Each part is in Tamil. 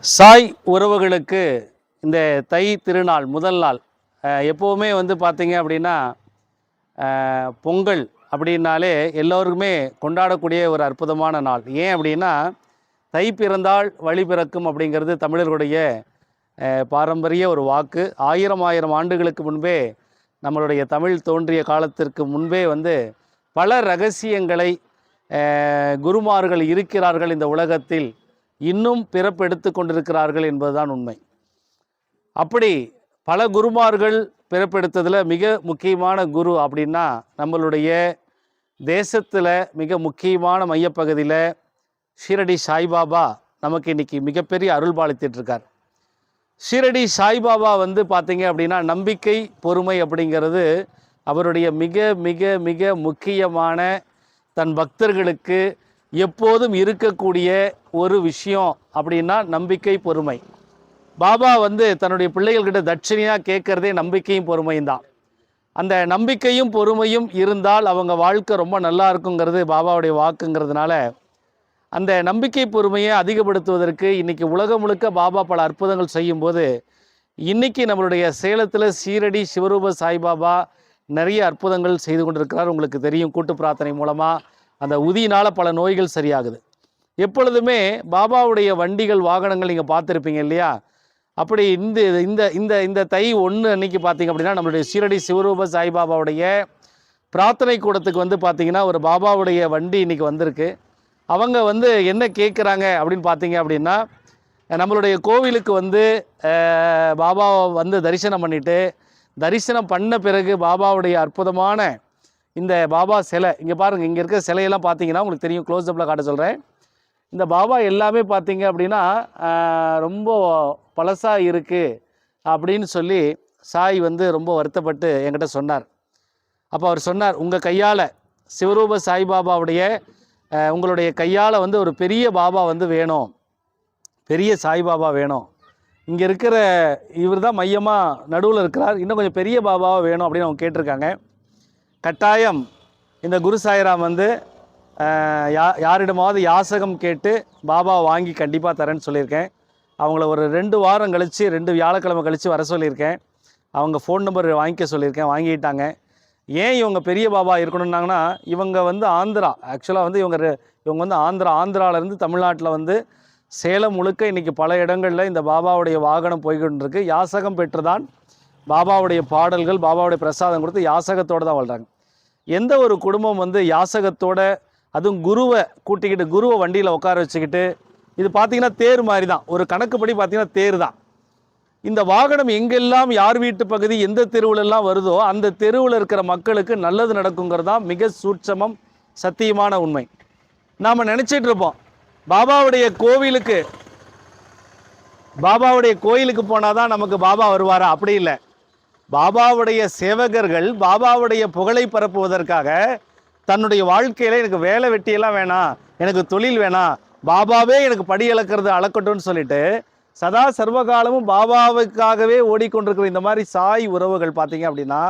சாய் உறவுகளுக்கு இந்த தை திருநாள் முதல் நாள் எப்போவுமே வந்து பார்த்தீங்க அப்படின்னா பொங்கல் அப்படின்னாலே எல்லோருக்குமே கொண்டாடக்கூடிய ஒரு அற்புதமான நாள். ஏன் அப்படின்னா தை பிறந்தால் வழி பிறக்கும் அப்படிங்கிறது தமிழர்களுடைய பாரம்பரிய ஒரு வாக்கு. ஆயிரம் ஆயிரம் ஆண்டுகளுக்கு முன்பே நம்மளுடைய தமிழ் தோன்றிய காலத்திற்கு முன்பே வந்து பல ரகசியங்களை குருமார்கள் இருக்கிறார்கள் இந்த உலகத்தில். இன்னும் பிறப்பெடுத்து கொண்டிருக்கிறார்கள் என்பதுதான் உண்மை. அப்படி பல குருமார்கள் பிறப்பெடுத்ததில் மிக முக்கியமான குரு அப்படின்னா நம்மளுடைய தேசத்தில் மிக முக்கியமான மையப்பகுதியில் ஷீரடி சாய்பாபா நமக்கு இன்றைக்கி மிகப்பெரிய அருள் பாலித்திட்ருக்கார் ஷீரடி சாய்பாபா வந்து பார்த்திங்க அப்படின்னா நம்பிக்கை பொறுமை அப்படிங்கிறது அவருடைய மிக மிக மிக முக்கியமான தன் பக்தர்களுக்கு எப்போதும் இருக்கக்கூடிய ஒரு விஷயம் அப்படின்னா நம்பிக்கை பொறுமை. பாபா வந்து தன்னுடைய பிள்ளைகள்கிட்ட தட்சிணையாக கேட்குறதே நம்பிக்கையும் பொறுமையும் தான். அந்த நம்பிக்கையும் பொறுமையும் இருந்தால் அவங்க வாழ்க்கை ரொம்ப நல்லா இருக்குங்கிறது பாபாவுடைய வாக்குங்கிறதுனால அந்த நம்பிக்கை பொறுமையை அதிகப்படுத்துவதற்கு இன்றைக்கி உலகம் முழுக்க பாபா பல அற்புதங்கள் செய்யும்போது இன்றைக்கி நம்மளுடைய சேலத்தில் சீரடி சிவரூப சாய்பாபா நிறைய அற்புதங்கள் செய்து கொண்டிருக்கிறார். உங்களுக்கு தெரியும் கூட்டு பிரார்த்தனை மூலமாக அந்த உதியினால் பல நோய்கள் சரியாகுது. எப்பொழுதுமே பாபாவுடைய வண்டிகள் வாகனங்கள் நீங்கள் பார்த்துருப்பீங்க இல்லையா? அப்படி இந்த இந்த இந்த இந்த தை ஒன்று அன்னைக்கு பார்த்தீங்க அப்படின்னா நம்மளுடைய சீரடி சிவரூப சாய்பாபாவுடைய பிரார்த்தனை கூடத்துக்கு வந்து பார்த்தீங்கன்னா ஒரு பாபாவுடைய வண்டி இன்னைக்கு வந்திருக்கு. அவங்க வந்து என்ன கேட்குறாங்க அப்படின்னு பார்த்தீங்க அப்படின்னா நம்மளுடைய கோவிலுக்கு வந்து பாபாவை வந்து தரிசனம் பண்ணிவிட்டு தரிசனம் பண்ண பிறகு பாபாவுடைய அற்புதமான இந்த பாபா சிலை இங்கே பாருங்கள் இங்கே இருக்க சிலையெல்லாம் பார்த்தீங்கன்னா உங்களுக்கு தெரியும். க்ளோஸ்அப்பில் காட்ட சொல்கிறேன் இந்த பாபா எல்லாமே பார்த்தீங்க அப்படின்னா ரொம்ப பழசாக இருக்குது அப்படின்னு சொல்லி சாய் வந்து ரொம்ப வருத்தப்பட்டு என்கிட்ட சொன்னார். அப்போ அவர் சொன்னார் உங்கள் கையால் சிவரூப சாய்பாபாவுடைய உங்களுடைய கையால் வந்து ஒரு பெரிய பாபா வந்து வேணும். பெரிய சாய்பாபா வேணும். இங்கே இருக்கிற இவர் தான் மையமாக நடுவில் இருக்கிறார். இன்னும் கொஞ்சம் பெரிய பாபாவாக வேணும் அப்படின்னு அவங்க கேட்டிருக்காங்க. கட்டாயம் இந்த குரு சாய்ராம் வந்து யா யாரிடமாவது யாசகம் கேட்டு பாபா வாங்கி கண்டிப்பாக தரேன்னு சொல்லியிருக்கேன். அவங்கள ஒரு ரெண்டு வாரம் கழித்து ரெண்டு வியாழக்கிழமை கழித்து வர சொல்லியிருக்கேன். அவங்க ஃபோன் நம்பர் வாங்கிக்க சொல்லியிருக்கேன் வாங்கிட்டாங்க. ஏன் இவங்க பெரிய பாபா இருக்கணும்னாங்கன்னா இவங்க வந்து ஆந்திரா. ஆக்சுவலாக வந்து இவங்க இவங்க வந்து ஆந்திரா ஆந்திராவிலேருந்து தமிழ்நாட்டில் வந்து சேலம் முழுக்க இன்றைக்கி பல இடங்களில் இந்த பாபாவுடைய வாகனம் போய்கொண்டிருக்கு. யாசகம் பெற்றுதான் பாபாவுடைய பாடல்கள் பாபாவுடைய பிரசாதம் கொடுத்து யாசகத்தோடு தான் வாழ்கிறாங்க எந்த ஒரு குடும்பம் வந்து யாசகத்தோட அதுவும் குருவை கூட்டிக்கிட்டு குருவை வண்டியில் உட்கார வச்சுக்கிட்டு இது பார்த்தீங்கன்னா தேர் மாதிரி தான் ஒரு கணக்குப்படி பார்த்தீங்கன்னா தேர் தான் இந்த வாகனம் எங்கெல்லாம் யார் வீட்டு பகுதி எந்த தெருவுலெல்லாம் வருதோ அந்த தெருவில் இருக்கிற மக்களுக்கு நல்லது நடக்குங்கிறது தான் மிக சூட்சமம் சத்தியமான உண்மை. நாம் நினச்சிட்டு இருப்போம் பாபாவுடைய கோவிலுக்கு பாபாவுடைய கோயிலுக்கு போனால் தான் நமக்கு பாபா வருவாரா? அப்படி இல்லை. பாபாவுடைய சேவகர்கள் பாபாவுடைய புகழை பரப்புவதற்காக தன்னுடைய வாழ்க்கையில் எனக்கு வேலை வெட்டியெல்லாம் வேணாம் எனக்கு தொழில் வேணாம் பாபாவே எனக்கு படி இழக்கிறது அளக்கட்டும்னு சொல்லிட்டு சதா சர்வகாலமும் பாபாவுக்காகவே ஓடிக்கொண்டிருக்கிற இந்த மாதிரி சாய் உறவுகள் பார்த்தீங்க அப்படின்னா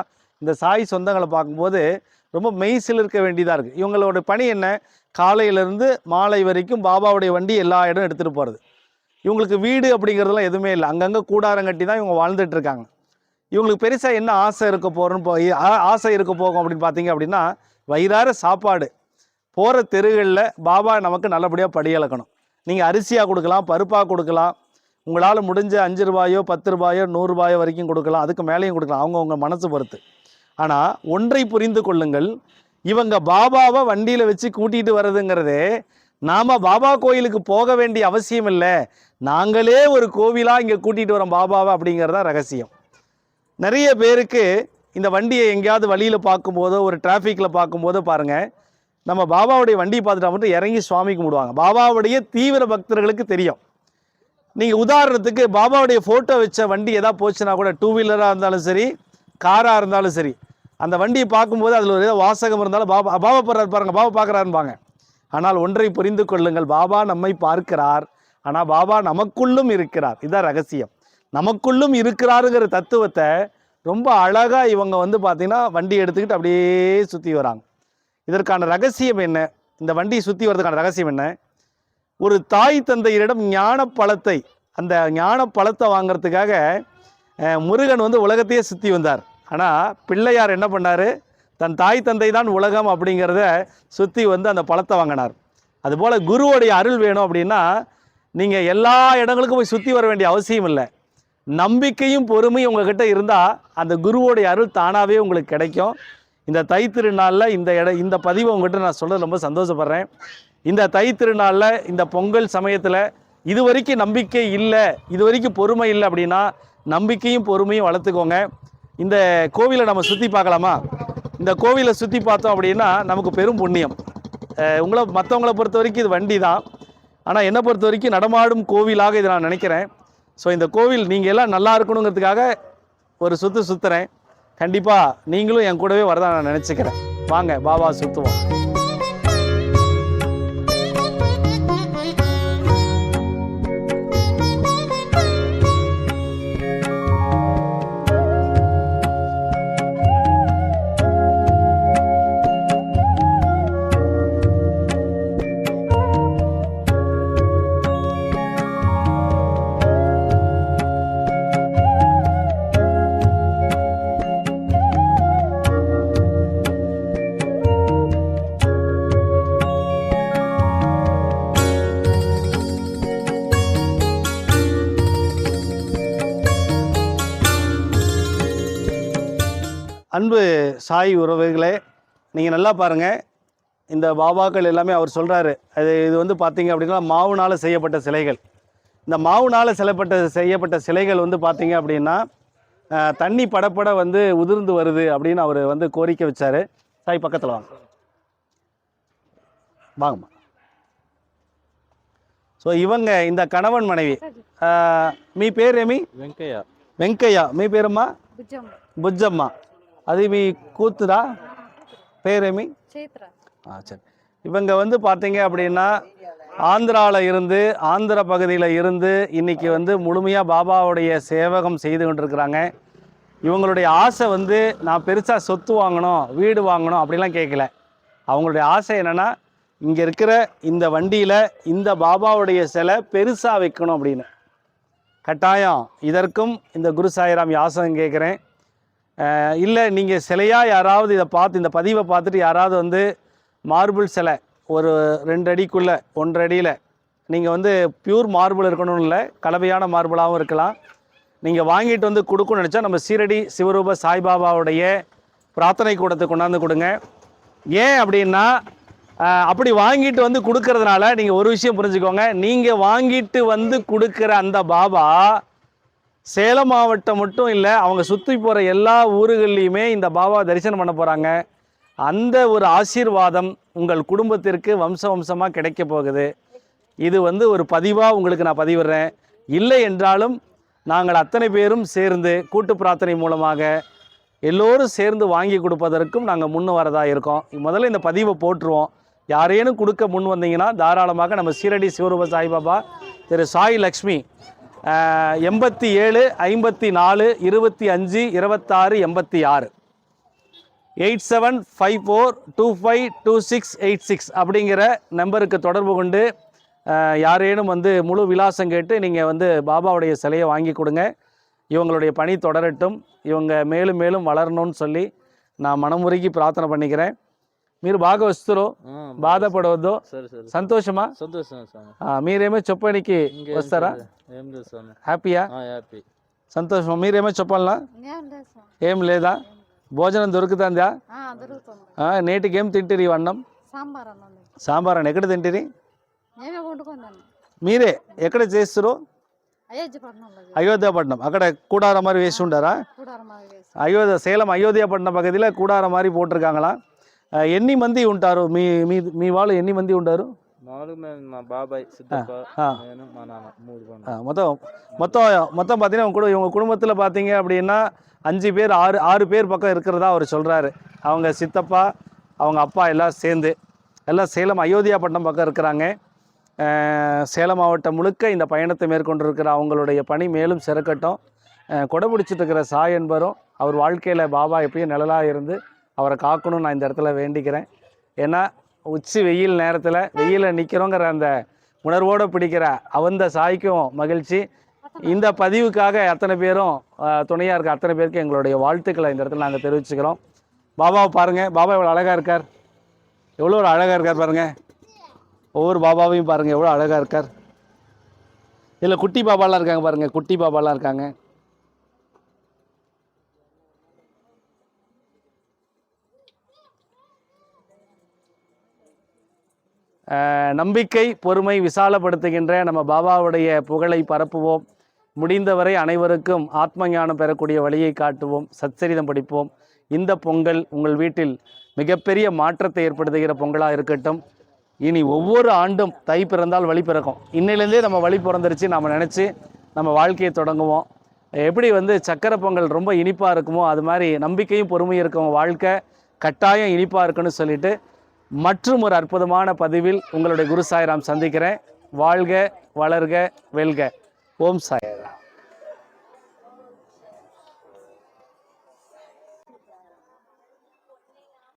இந்த சாய் சொந்தங்களை பார்க்கும்போது ரொம்ப மெய்சில் இருக்க. வேண்டியதாக இருக்குது இவங்களோட பணி என்ன? காலையிலேருந்து மாலை வரைக்கும் பாபாவுடைய வண்டி எல்லா இடம் எடுத்துகிட்டு போகிறது இவங்களுக்கு வீடு அப்படிங்கிறதுலாம் எதுவுமே இல்லை. அங்கங்கே கூடாரம் கட்டி தான் இவங்க வாழ்ந்துட்டு இருக்காங்க. இவங்களுக்கு பெருசாக என்ன ஆசை இருக்க போகிறோன்னு போ ஆசை இருக்க போகும் அப்படின்னு பார்த்தீங்க அப்படின்னா வயிறார சாப்பாடு. போகிற தெருகளில் பாபா நமக்கு நல்லபடியாக படியளக்கணும் நீங்கள் அரிசியாக கொடுக்கலாம் பருப்பாக கொடுக்கலாம். உங்களால் முடிஞ்ச அஞ்சு ரூபாயோ பத்து ரூபாயோ நூறுரூபாயோ வரைக்கும் கொடுக்கலாம். அதுக்கு மேலேயும் கொடுக்கலாம். அவங்கவுங்க மனசு பொறுத்து. ஆனால் ஒன்றை புரிந்து கொள்ளுங்கள். இவங்க பாபாவை வண்டியில் வச்சு கூட்டிகிட்டு வர்றதுங்கிறதே நாம் பாபா கோயிலுக்கு போக வேண்டிய அவசியம் இல்லை. நாங்களே ஒரு கோவிலாக இங்கே கூட்டிகிட்டு வரோம் பாபாவை அப்படிங்கிறதான் ரகசியம். நிறைய பேருக்கு இந்த வண்டியை எங்கேயாவது வழியில் பார்க்கும்போதோ ஒரு டிராஃபிக்கில் பார்க்கும்போதோ பாருங்கள் நம்ம பாபாவுடைய வண்டியை பார்த்துட்டா மட்டும் இறங்கி சுவாமி கும்பிடுவாங்க. பாபாவுடைய தீவிர பக்தர்களுக்கு தெரியும். நீங்கள் உதாரணத்துக்கு பாபாவுடைய ஃபோட்டோ வச்ச வண்டி எதாவது போச்சுன்னா கூட டூ வீலராக இருந்தாலும் சரி காராக இருந்தாலும் சரி அந்த வண்டியை பார்க்கும்போது அதில் ஒரு ஏதோ வாசகம் இருந்தாலும் பாபா பாபா போடுறாரு பாருங்க பாபா பார்க்குறாருப்பாங்க ஆனால் ஒன்றை புரிந்து கொள்ளுங்கள் பாபா நம்மை பார்க்கிறார். ஆனால் பாபா நமக்குள்ளும் இருக்கிறார். இதுதான் ரகசியம். நமக்குள்ளும் இருக்கிறாருங்கிற தத்துவத்தை ரொம்ப அழகாக இவங்க வந்து பார்த்திங்கன்னா வண்டி எடுத்துக்கிட்டு அப்படியே சுற்றி வராங்க. இதற்கான ரகசியம் என்ன? இந்த வண்டியை சுற்றி வர்றதுக்கான ரகசியம் என்ன? ஒரு தாய் தந்தையரிடம் ஞான பழத்தை அந்த ஞான பழத்தை வாங்குறதுக்காக முருகன் வந்து உலகத்தையே சுற்றி வந்தார். ஆனால் பிள்ளையார் என்ன பண்ணார்? தன் தாய் தந்தை தான் உலகம் அப்படிங்கிறத சுற்றி வந்து அந்த பழத்தை வாங்கினார். அதுபோல் குருவோடைய அருள் வேணும் அப்படின்னா நீங்கள் எல்லா இடங்களுக்கும் போய் சுற்றி வர வேண்டிய அவசியம் இல்லை. நம்பிக்கையும் பொறுமையும் உங்ககிட்ட இருந்தால் அந்த குருவோடைய அருள் தானாகவே உங்களுக்கு கிடைக்கும். இந்த தை திருநாளில் இந்த இட இந்த பதிவை உங்ககிட்ட நான் சொல்ல ரொம்ப சந்தோஷப்படுறேன். இந்த தை திருநாளில் இந்த பொங்கல் சமயத்தில் இது வரைக்கும் நம்பிக்கை இல்லை இது வரைக்கும் பொறுமை இல்லை அப்படின்னா நம்பிக்கையும் பொறுமையும் வளர்த்துக்கோங்க. இந்த கோவிலை நம்ம சுற்றி பார்க்கலாமா? இந்த கோவிலை சுற்றி பார்த்தோம் அப்படின்னா நமக்கு பெரும் புண்ணியம். உங்களை மற்றவங்கள பொறுத்த வரைக்கும் இது வண்டி தான் ஆனால் என்னை பொறுத்த வரைக்கும் நடமாடும் கோவிலாக இதை நான் நினைக்கிறேன். ஸோ இந்த கோவில் நீங்கள் எல்லாம் நல்லா இருக்கணுங்கிறதுக்காக ஒரு சுற்று சுற்றுறேன் கண்டிப்பாக நீங்களும் என் கூடவே வரதான் நான் நினச்சிக்கிறேன். வாங்க பாபா சுற்றுவோம் அன்பு சாய் உறவுகளே நீங்கள் நல்லா பாருங்கள் இந்த பாபாக்கள் எல்லாமே அவர் சொல்கிறாரு அது இது வந்து பார்த்தீங்க அப்படின்னா மாவுனால் செய்யப்பட்ட சிலைகள். இந்த மாவுனால் சிலைப்பட்ட செய்யப்பட்ட சிலைகள் வந்து பார்த்தீங்க அப்படின்னா தண்ணி படப்பட வந்து உதிர்ந்து வருது அப்படின்னு அவர் வந்து கோரிக்கை வச்சார். சாய் பக்கத்தில் வாங்க. வாங்கம்மா. ஸோ இவங்க இந்த கணவன் மனைவி மீ பேர் எமி வெங்கையா. வெங்கையா. மீ பேருமா புஜ்ஜம்மா అది మీ కూతురా பேரேமி చైత్ర ஆ சரி இவங்க வந்து பார்த்தீங்க அப்படின்னா ஆந்திராவில் இருந்து ஆந்திர பகுதியில் இருந்து இன்னைக்கு வந்து முழுமையாக பாபாவுடைய சேவகம் செய்து கொண்டிருக்கிறாங்க இவங்களுடைய ஆசை வந்து நான் பெருசாக சொத்து வாங்கணும் வீடு வாங்கணும் அப்படிலாம் கேட்கல அவங்களுடைய ஆசை என்னென்னா இங்கே இருக்கிற இந்த வண்டியில் இந்த பாபாவுடைய சிலை பெருசாக வைக்கணும் அப்படின்னு கட்டாயம் இதற்கும் இந்த குரு சாய்ராம் யாசகம் கேட்குறேன் இல்லை நீங்கள் சிலையாக யாராவது இதை பார்த்து இந்த பதிவை பார்த்துட்டு யாராவது வந்து மார்பிள் சிலை ஒரு ரெண்டு அடிக்குள்ளே ஒன்றரை அடியில் நீங்கள் வந்து பியூர் மார்பிள் இருக்கணும்னு இல்லை கலவையான மார்பிளாகவும் இருக்கலாம். நீங்கள் வாங்கிட்டு வந்து கொடுக்கணும்னு நினச்சா நம்ம சீரடி சிவரூப சாய்பாபாவுடைய பிரார்த்தனை கூடத்தை கொண்டாந்து கொடுங்க. ஏன் அப்படின்னா அப்படி வாங்கிட்டு வந்து கொடுக்கறதுனால நீங்கள் ஒரு விஷயம் புரிஞ்சுக்கோங்க நீங்கள் வாங்கிட்டு வந்து கொடுக்குற அந்த பாபா சேலம் மாவட்டம் மட்டும் இல்லை அவங்க சுற்றி போகிற எல்லா ஊர்கள்லேயுமே இந்த பாபா தரிசனம் பண்ண போகிறாங்க அந்த ஒரு ஆசீர்வாதம் உங்கள் குடும்பத்திற்கு வம்ச வம்சமாக கிடைக்க போகுது. இது வந்து ஒரு பதிவாக உங்களுக்கு நான் பதிவிடுறேன். இல்லை என்றாலும் நாங்கள் அத்தனை பேரும் சேர்ந்து கூட்டு பிரார்த்தனை மூலமாக எல்லோரும் சேர்ந்து வாங்கி கொடுப்பதற்கும் நாங்கள் முன் வரதா இருக்கோம். முதல்ல இந்த பதிவை போட்டுருவோம் யாரேனும் கொடுக்க முன் வந்தீங்கன்னா தாராளமாக நம்ம சீரடி சிவரூப சாய்பாபா திரு சாய் லக்ஷ்மி எண்பத்தி ஏழு ஐம்பத்தி நாலு இருபத்தி அஞ்சு இருபத்தாறு எண்பத்தி ஆறு. Eight seven five four two five two six eight six அப்படிங்கிற நம்பருக்கு தொடர்பு கொண்டு யாரேனும் வந்து முழு விலாசம் கேட்டு நீங்கள் வந்து பாபாவுடைய சிலையை வாங்கி கொடுங்க. இவங்களுடைய பணி தொடரட்டும். இவங்க மேலும் மேலும் வளரணும்னு சொல்லி நான் மனமுருகி பிரார்த்தனை பண்ணிக்கிறேன். మీరు బాగా వస్తురో బాధపడవద్దు సంతోషమా? మీరేమో చెప్పడానికి వస్తారా? హ్యాపీయా? సంతోషం మీరేమో చెప్పాలనా? ఏం లేదా భోజనం దొరుకుతుందా? నేటికి ఏం తింటిరి అన్నం? సాంబార్ అన్న ఎక్కడ తింటిరి? మీరే? ఎక్కడ చేస్తారు? అయోధ్యపట్నం అక్కడ கூடார వేసి ఉండారా? అయోధ్య సేలం అయోధ్యపట్నం அயோத்தியாப்பட்டினம் కూడారం మరి மாதிரி போட்டிருக்காங்களா ఎన్ని మంది ఉంటారు మీ మీ మీ వాళ్ళు ఎన్ని మంది ఉంటారు మామూలుగా మేము మా బాబాయ్ సిద్ధప్ప ఆ. నేను మా నాన్న మూడు ஆ, పండు மொத்தம் மொத்தம் மொத்தம் பார்த்தீங்கன்னா உங்க கூட இவங்க குடும்பத்தில் பார்த்தீங்க அப்படின்னா அஞ்சு பேர் ஆறு ஆறு பேர் பக்கம் இருக்கிறதா அவர் சொல்கிறாரு அவங்க சித்தப்பா அவங்க அப்பா எல்லாம் சேர்ந்து எல்லாம் சேலம் அயோத்தியாப்பட்டினம் பக்கம் இருக்கிறாங்க அஹ், சேலம் மாவட்டம் முழுக்க இந்த பயணத்தை மேற்கொண்டிருக்கிற அவங்களுடைய பணி மேலும் சிறக்கட்டும் அஹ், கொடை பிடிச்சிட்டு இருக்கிற சாய் என்பரும் அவர் வாழ்க்கையில் பாபா எப்பயும் நிழலாக இருந்து அவரை காக்கணும்னு நான் இந்த இடத்துல வேண்டிக்கிறேன். ஏன்னா உச்சி வெயில் நேரத்தில் வெயிலில் நிற்கிறோங்கிற அந்த உணர்வோடு பிடிக்கிற அவந்த சாய்க்கும் மகிழ்ச்சி. இந்த பதிவுக்காக அத்தனை பேரும் துணையாக இருக்க அத்தனை பேருக்கு எங்களுடைய வாழ்த்துக்களை இந்த இடத்துல நாங்கள் தெரிவிச்சுக்கிறோம். பாபாவை பாருங்கள் பாபா எவ்வளோ அழகாக இருக்கார். எவ்வளோ ஒரு அழகாக இருக்கார் பாருங்கள் ஒவ்வொரு பாபாவையும் பாருங்கள் எவ்வளோ அழகாக இருக்கார். இதில் குட்டி பாபாலாம் இருக்காங்க பாருங்கள் குட்டி பாபாலாம் இருக்காங்க. நம்பிக்கை பொறுமை விசாலப்படுத்துகின்ற நம்ம பாபாவுடைய புகழை பரப்புவோம். முடிந்தவரை அனைவருக்கும் ஆத்ம ஞானம் பெறக்கூடிய வழியை காட்டுவோம். சச்சரிதம் படிப்போம். இந்த பொங்கல் உங்கள் வீட்டில் மிகப்பெரிய மாற்றத்தை ஏற்படுத்துகிற பொங்கலாக இருக்கட்டும். இனி ஒவ்வொரு ஆண்டும் தை பிறந்தால் வழி பிறக்கும். இன்னிலேருந்தே நம்ம வழி பிறந்துருச்சு. நம்ம நினச்சி நம்ம வாழ்க்கையை தொடங்குவோம். எப்படி வந்து சக்கரை பொங்கல் ரொம்ப இனிப்பாக இருக்குமோ அது மாதிரி நம்பிக்கையும் பொறுமையும் இருக்கும் வாழ்க்கை கட்டாயம் இனிப்பாக இருக்குன்னு சொல்லிட்டு மற்றும் ஒரு அற்புதமான பதிவில் உங்களுடைய குரு சாய்ராம் சந்திக்கிறேன். வாழ்க வளர்க வெல்க. ஓம் சாய்ராம்.